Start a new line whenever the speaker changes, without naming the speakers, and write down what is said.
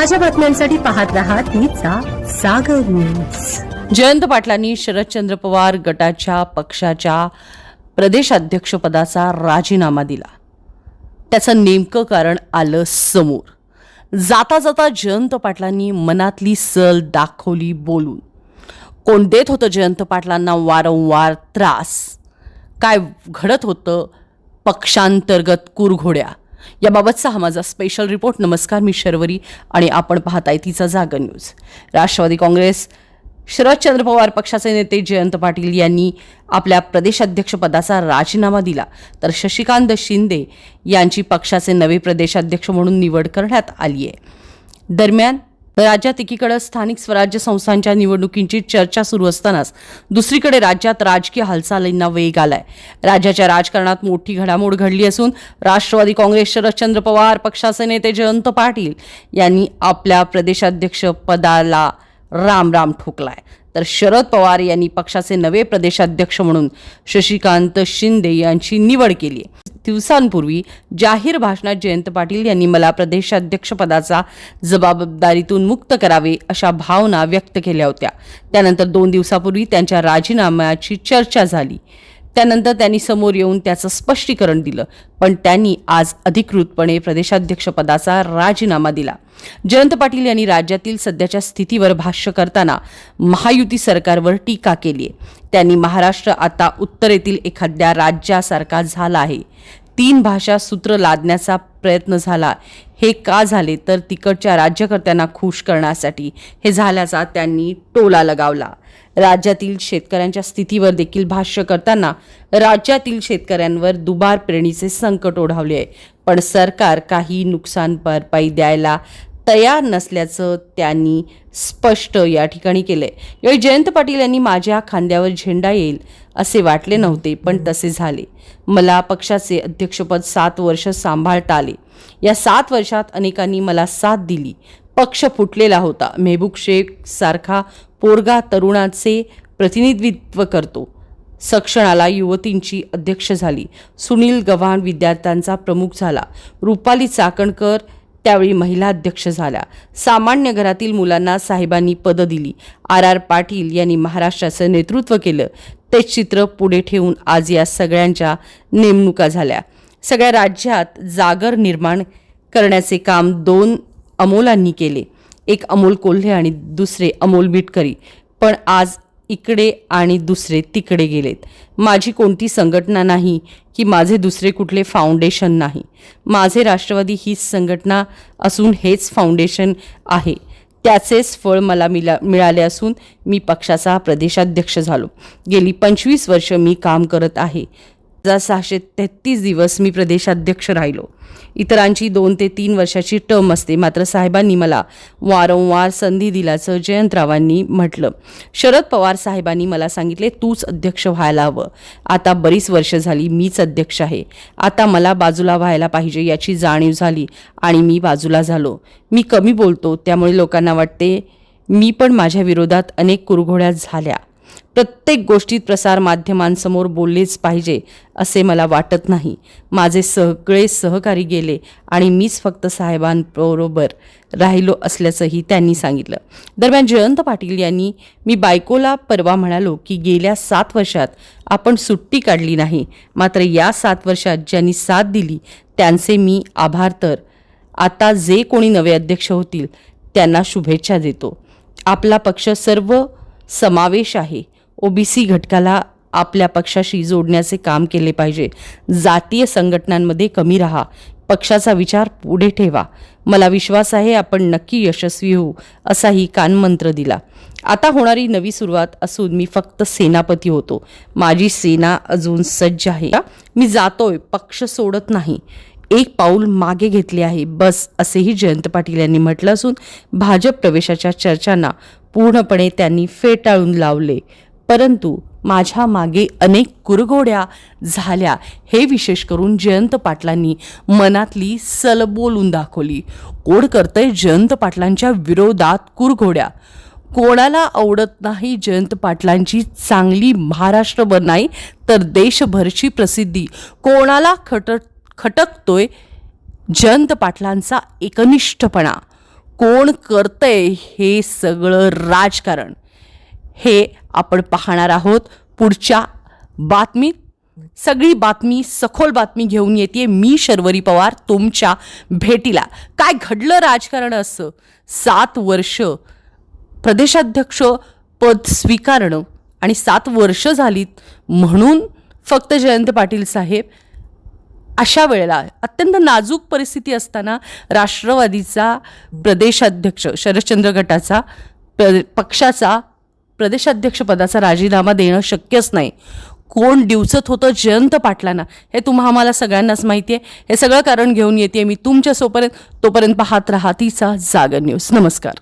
ताज्या बातम्यांसाठी पाहत राहा तिचा सागर न्यूज
जयंत पाटलांनी शरदचंद्र पवार गटाच्या पक्षाच्या प्रदेशाध्यक्षपदाचा राजीनामा दिला. त्याचं नेमकं कारण आलं समोर. जाता जाता जयंत पाटलांनी मनातली सल दाखवली बोलून. कोण देत होतं जयंत पाटलांना वारंवार त्रास? काय घडत होतं? पक्षांतर्गत कुरघोड्या. याबाबतचा हा माझा स्पेशल रिपोर्ट नमस्कार मी शर्वरी आणि आपण पाहताय तिचा जागा न्यूज राष्ट्रवादी काँग्रेस शरदचंद्र पवार पक्षाचे नेते जयंत पाटील यांनी आपल्या प्रदेशाध्यक्षपदाचा राजीनामा दिला. तर शशिकांत शिंदे यांची पक्षाचे नवे प्रदेशाध्यक्ष म्हणून निवड करण्यात आली आहे दरम्यान राज्यात एकीकडे स्थानिक स्वराज्य संस्थांच्या निवडणुकींची चर्चा सुरू असतानाच दुसरीकडे राज्यात राजकीय हालचालींना वेग आलाय. राज्याच्या राजकारणात मोठी घडामोड घडली असून राष्ट्रवादी काँग्रेस शरदचंद्र पवार पक्षाचे नेते जयंत पाटील यांनी आपल्या प्रदेशाध्यक्ष पदाला राम राम ठोकलाय. तर शरद पवार यांनी पक्षाचे नवे प्रदेशाध्यक्ष म्हणून शशिकांत शिंदे यांची निवड केली आहे दिवसांपूर्वी जाहीर भाषणात जयंत पाटील यांनी मला प्रदेशाध्यक्षपदाचा जबाबदारीतून मुक्त करावे अशा भावना व्यक्त केल्या होत्या. त्यानंतर दोन दिवसापूर्वी त्यांच्या राजीनाम्याची चर्चा झाली. त्यानंतर त्यांनी समोर येऊन त्याचं स्पष्टीकरण दिलं. पण त्यांनी आज अधिकृतपणे प्रदेशाध्यक्षपदाचा राजीनामा दिला. जयंत पाटील यांनी राज्यातील सध्याच्या स्थितीवर भाष्य करताना महायुती सरकारवर टीका केली आहे त्यांनी महाराष्ट्र आता उत्तरेतील एखाद्या राज्यासारखा झाला आहे. तीन भाषा सूत्र लादण्याचा प्रयत्न झाला. हे का झाले? तर तिकडच्या राज्यकर्त्यांना खुश करण्यासाठी. हे झाल्याचा त्यांनी टोला लगावला. राज्यातील शेतकऱ्यांच्या स्थितीवर देखील भाष्य करताना राज्यातील शेतकऱ्यांवर दुबार पेरणीचे संकट ओढावले आहे. पण सरकार काही नुकसान भरपाई द्यायला तयार नसल्याचं त्यांनी स्पष्ट या ठिकाणी केलं आहे यावेळी जयंत पाटील यांनी माझ्या खांद्यावर झेंडा येईल असे वाटले नव्हते पण तसे झाले. मला पक्षाचे अध्यक्षपद सात वर्ष सांभाळता आले. या सात वर्षात अनेकांनी मला साथ दिली. पक्ष फुटलेला होता. मेहबूब शेख सारखा पोरगा तरुणाचे प्रतिनिधित्व करतो. सक्षणाला युवतींची अध्यक्ष झाली. सुनील गव्हाण विद्यार्थ्यांचा प्रमुख झाला. रुपाली चाकणकर त्यावेळी महिला अध्यक्ष झाल्या. सामान्य घरातील मुलांना साहेबांनी पदं दिली. आर. आर. पाटील यांनी महाराष्ट्राचं नेतृत्व केलं. तेच चित्र पुढे ठेवून आज या सगळ्यांच्या नेमणुका झाल्या. सगळ्या राज्यात जागर निर्माण करण्याचे काम दोन अमोलांनी केले. एक अमोल कोल्हे आणि दुसरे अमोल बिटकरी पण आज इकडे आणि दुसरे तिकडे गेलेत. माझी कोणती संघटना नाही की माझे दुसरे कुठले फाउंडेशन नाही. माझे राष्ट्रवादी हीच संघटना असून हेच फाउंडेशन आहे. त्याचेच फळ मला मिला मिळाले असून मी पक्षाचा प्रदेशाध्यक्ष झालो. गेली पंचवीस वर्ष मी काम करत आहे. जा सहाशे तेहतीस दिवस मी प्रदेशाध्यक्ष राहिलो. इतरांची दोन ते तीन वर्षाची टर्म असते. मात्र साहेबांनी मला वारंवार संधी दिल्याचं जयंतरावांनी म्हटलं. शरद पवार साहेबांनी मला सांगितले तूच अध्यक्ष व्हायला हवं. आता बरीच वर्ष झाली मीच अध्यक्ष आहे. आता मला बाजूला व्हायला पाहिजे याची जाणीव झाली आणि मी बाजूला झालो. मी कमी बोलतो त्यामुळे लोकांना वाटते मी पण माझ्या विरोधात अनेक कुरघोड्या झाल्या. प्रत्येक गोष्टीत प्रसार माध्यमांसमोर बोललेच पाहिजे असे मला वाटत नाही. माझे सगळे सहकारी गेले आणि मीच फक्त साहेबांबरोबर राहिलो असल्याचंही त्यांनी सांगितलं. दरम्यान जयंत पाटील यांनी मी बायकोला परवा म्हणालो की गेल्या सात वर्षात आपण सुट्टी काढली नाही. मात्र या सात वर्षात ज्यांनी साथ दिली त्यांचे मी आभार तर. आता जे कोणी नवे अध्यक्ष होतील त्यांना शुभेच्छा देतो. आपला पक्ष सर्व समावेश आहे. ओबीसी घटकाला आपल्या पक्षाशी जोडण्याचे काम केले पाहिजे. जातीय संघटनांमध्ये कमी राहा. पक्षाचा विचार पुढे ठेवा. मला विश्वास आहे आपण नक्की यशस्वी होऊ असाही कानमंत्र दिला. आता होणारी नवी सुरुवात असून मी फक्त सेनापती होतो. माझी सेना अजून सज्ज आहे. मी जातोय पक्ष सोडत नाही. एक पाऊल मागे घेतले आहे. बस असेही जयंत पाटील यांनी म्हटलं असून भाजप प्रवेशाच्या चर्चांना पूर्णपणे त्यांनी फेटाळून लावले. परंतु माझ्या मागे अनेक कुरघोड्या झाल्या. हे विशेष करून जयंत पाटलांनी मनातली सल बोलून दाखवली. कोण करतंय जयंत पाटलांच्या विरोधात कुरघोड्या? कोणाला आवडत नाही जयंत पाटलांची चांगली महाराष्ट्रभर नाही तर देशभरची प्रसिद्धी कोणाला खटत खटकतोय? जयंत पाटलांचा एकनिष्ठपणा कोण करतंय हे सगळं राजकारण. हे आपण पाहणार आहोत. पुढच्या बातमीत सगळी बातमी सखोल बातमी घेऊन येते मी शर्वरी पवार तुमच्या भेटीला. काय घडलं राजकारण असं? सात वर्ष प्रदेशाध्यक्ष पद स्वीकारणं आणि सात वर्ष झालीत म्हणून फक्त जयंत पाटील साहेब अशा वेळेला अत्यंत नाजूक परिस्थिती असताना राष्ट्रवादीचा प्रदेशाध्यक्ष शरदचंद्र गटाचा प्र पक्षाचा प्रदेशाध्यक्षपदाचा राजीनामा देणं शक्यच नाही. कोण दिवचत होतं जयंत पाटलांना. हे तुम्हा आम्हाला सगळ्यांनाच माहिती आहे हे सगळं कारण घेऊन येते मी तुमच्या सोपर्यंत तोपर्यंत पाहत राहा. तिचा जागर न्यूज. नमस्कार.